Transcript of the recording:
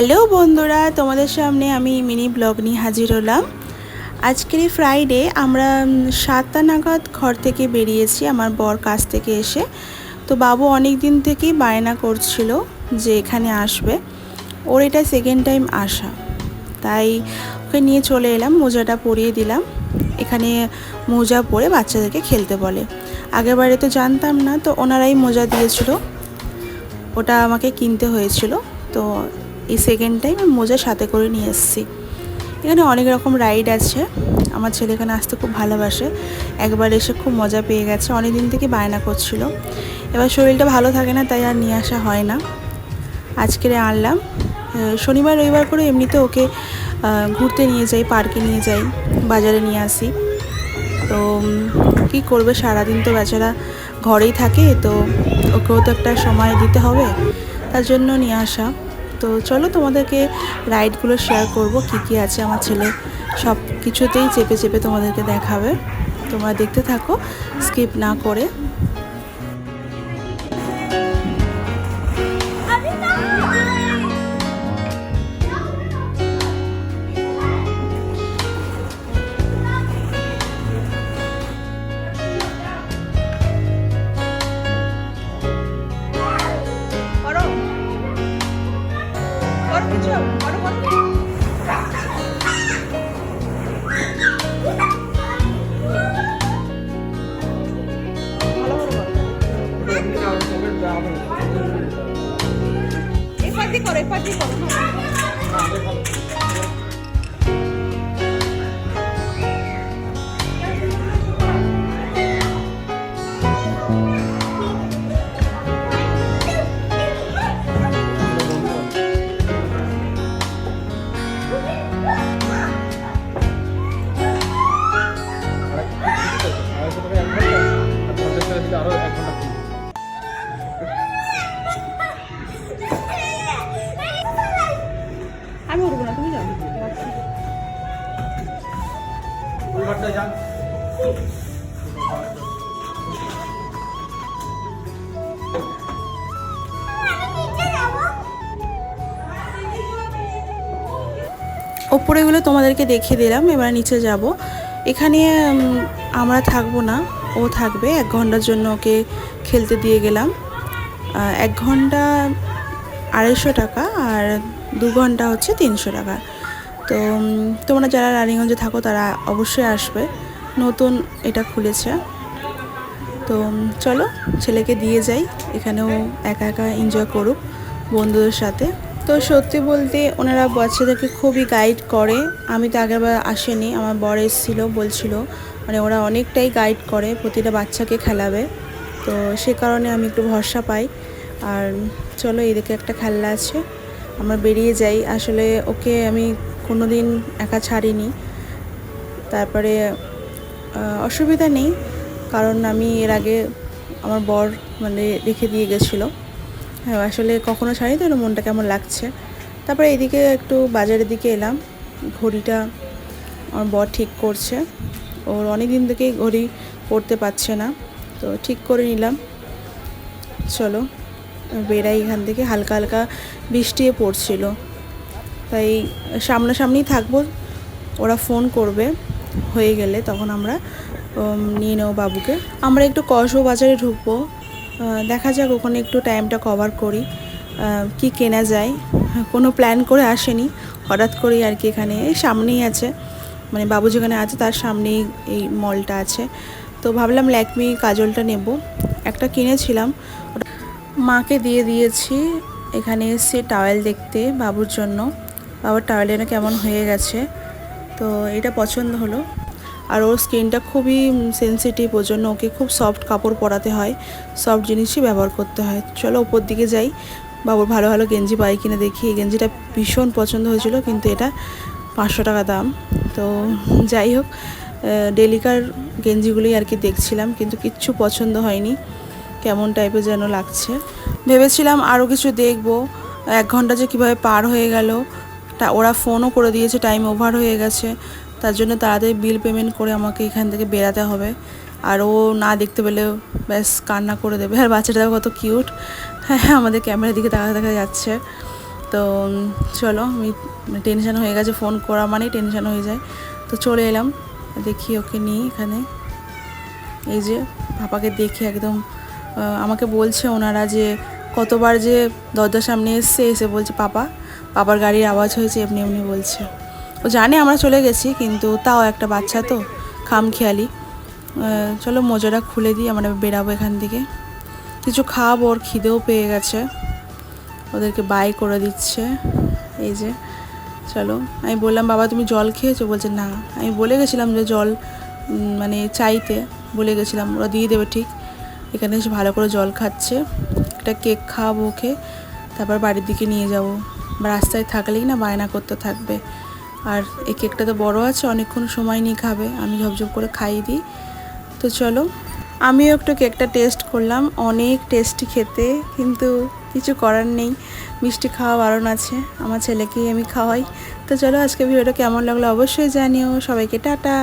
Hello বন্ধুরা, তোমাদের সামনে আমি মিনি ব্লগ নিয়ে হাজির হলাম। আজকের এই ফ্রাইডে আমরা সাতটা নাগাদ ঘর থেকে বেরিয়েছি, আমার বর কাছ থেকে এসে। তো বাবু অনেক দিন থেকেই বায়না করছিল যে এখানে আসবে। ওর এটা সেকেন্ড টাইম আসা। তাই ওকে নিয়ে চলে এলাম, মোজাটা পরিয়ে দিলাম। এখানে মোজা পরে বাচ্চাদেরকে খেলতে বলে। আগের বারে তো জানতাম না, তো ওনারাই মোজা দিয়েছিল। ওটা আমাকে কিনতে হয়েছিল, তো এই সেকেন্ড টাইম আমি মোজা সাথে করে নিয়ে এসেছি। এখানে অনেক রকম রাইড আছে। আমার ছেলে এখানে আসতে খুব ভালোবাসে। একবার এসে খুব মজা পেয়ে গেছে। অনেক দিন থেকে বায়না করছিল। এবার শরীরটা ভালো থাকে না, তাই আর নিয়ে আসা হয় না। আজকের আনলাম। শনিবার, রবিবার করে এমনিতে ওকে ঘুরতে নিয়ে যাই, পার্কে নিয়ে যাই, বাজারে নিয়ে আসি। তো কী করবে? সারাদিন তো বেচারা ঘরেই থাকে, তো ওকেও তো একটা সময় দিতে হবে। তার জন্য নিয়ে আসা। তো চলো তোমাদেরকে রাইডগুলো শেয়ার করব, কি কি আছে আমার ছেলে। সব কিছুতেই চেপে চেপে তোমাদেরকে দেখাবে। তোমরা দেখতে থাকো স্কিপ না করে। কিছু করো করো করে ঘরটায় যান। তোমাদেরকে দেখিয়ে দিলাম, এবার নিচে যাব। এখানে আমরা থাকব না, ও থাকবে। এক ঘণ্টার জন্য ওকে খেলতে দিয়ে গেলাম। এক ঘণ্টা আড়াইশো টাকা আর দু ঘণ্টা হচ্ছে তিনশো টাকা। তো তোমরা যারা রানীগঞ্জে থাকো তারা অবশ্যই আসবে। নতুন এটা খুলেছে। তো চলো, ছেলেকে দিয়ে যাই। এখানেও একা একা এনজয় করুক বন্ধুদের সাথে। তো সত্যি বলতে ওনারা বাচ্চাদেরকে খুবই গাইড করে। আমি তো আগেরবার আসেনি, আমার বর এসেছিল, বলছিল মানে ওরা অনেকটাই গাইড করে, প্রতিটা বাচ্চাকে খেলাবে। তো সে কারণে আমি একটু ভরসা পাই। আর চলো, এদিকে একটা খেলনা আছে। আমরা বেরিয়ে যাই। আসলে ওকে আমি কোনো দিন একা ছাড়িনি। তারপরে অসুবিধা নেই, কারণ আমি এর আগে আমার বর মানে রেখে দিয়ে গেছিল। হ্যাঁ আসলে কখনো ছাড়ি তো মনটা কেমন লাগছে? তারপরে এদিকে একটু বাজারের দিকে এলাম, ঘড়িটা আমার বর ঠিক করছে। ওর অনেক দিন থেকেই ঘড়ি পরতে পারছে না, তো ঠিক করে নিলাম। চলো, বেড়াই এখান থেকে, হালকা হালকা বৃষ্টিও পড়ছিল। তাই সামনাসামনি থাকব। ওরা ফোন করবে, হয়ে গেলে তখন আমরা নিয়ে নেব বাবুকে। আমরা একটু কসবো বাজারে ঢুকবো। দেখা যাক ওখানে একটু টাইমটা কভার করি। কি কেনা যায়। কোনো প্ল্যান করে আসেনি। হঠাৎ করেই আর কি এখানে এই সামনেই আছে। মানে বাবু যেখানে আছে তার সামনেই এই মলটা আছে। তো ভাবলাম ল্যাকমি কাজলটা নেব। একটা কিনেছিলাম। মাকে দিয়ে দিয়েছি। এখানে এসেছি টাওয়েল দেখতে বাবুর জন্য। বাবার টাওয়েলটা কেমন হয়ে গেছে। তো এটা পছন্দ হলো। আর ওর স্কিনটা খুবই সেন্সিটিভ ওর জন্য ওকে খুব সফট কাপড় পরাতে হয়। সফট জিনিসই ব্যবহার করতে হয়। চলো ওপর দিকে যাই। বাবুর ভালো ভালো গেঞ্জি পাই কিনে দেখি। এই গেঞ্জিটা ভীষণ পছন্দ হয়েছিল, কিন্তু এটা পাঁচশো টাকা দাম। তো যাই হোক ডেলিকার গেঞ্জিগুলোই আর কি দেখছিলাম, কিন্তু কিচ্ছু পছন্দ হয়নি। কেমন টাইপের যেন লাগছে। ভেবেছিলাম আরও কিছু দেখব। এক ঘণ্টা যে কীভাবে পার হয়ে গেল। তা ওরা ফোনও করে দিয়েছে টাইম ওভার হয়ে গেছে। তার জন্য তাড়াতাড়ি বিল পেমেন্ট করে আমাকে এখান থেকে বেরাতে হবে। আর ও না দেখতে পেলেও ব্যাস কান্না করে দেবে। আর বাচ্চাটা কত কিউট হ্যাঁ আমাদের ক্যামেরার দিকে দেখা দেখা যাচ্ছে। তো চলো, আমি টেনশান হয়ে গেছে ফোন করা মানেই টেনশান হয়ে যায়। তো চলে এলাম, দেখি ওকে নিই এখানে। এই যে, পাপাকে দেখে একদম আমাকে বলছে ওনারা যে, কতবার যে দরজার সামনে এসছে, এসে বলছে, পাপা পাপার গাড়ির আওয়াজ হয়েছে, এমনি এমনি বলছে। ও জানে আমরা চলে গেছি, কিন্তু তাও একটা বাচ্চা তো খাম খেয়ালি চলো মোজাটা খুলে দিই, আমরা বেরাবো এখান থেকে। কিছু খাব, ওর খিদেও পেয়ে গেছে। ওদেরকে বাই করে দিচ্ছে। এই যে, চলো। আমি বললাম, বাবা, তুমি জল খেয়েছো? বলছে, না। আমি বলে গেছিলাম যে, জল মানে চাইতে। বলে গেছিলাম, ওরা দিয়ে দেবে ঠিক। এখানে এসে ভালো করে জল খাচ্ছে। একটা কেক খাওয়াবো ওকে, তারপর বাড়ির দিকে নিয়ে যাব। রাস্তায় থাকলেই না বায়না করতে থাকবে। আর এই কেকটা তো বড় আছে, অনেকক্ষণ সময় নিয়ে খাবে। আমি ঝপঝপ করে খাইয়ে দিই। তো চলো, আমিও একটু কেকটা টেস্ট করলাম। অনেক টেস্টি খেতে, কিন্তু কিছু করার নেই। মিষ্টি খাওয়া বারণ আছে, আমার ছেলেকেই আমি খাওয়াই। তো চলো আজকে ভিডিওটা কেমন লাগল অবশ্যই জানিও। সবাইকে টাটা।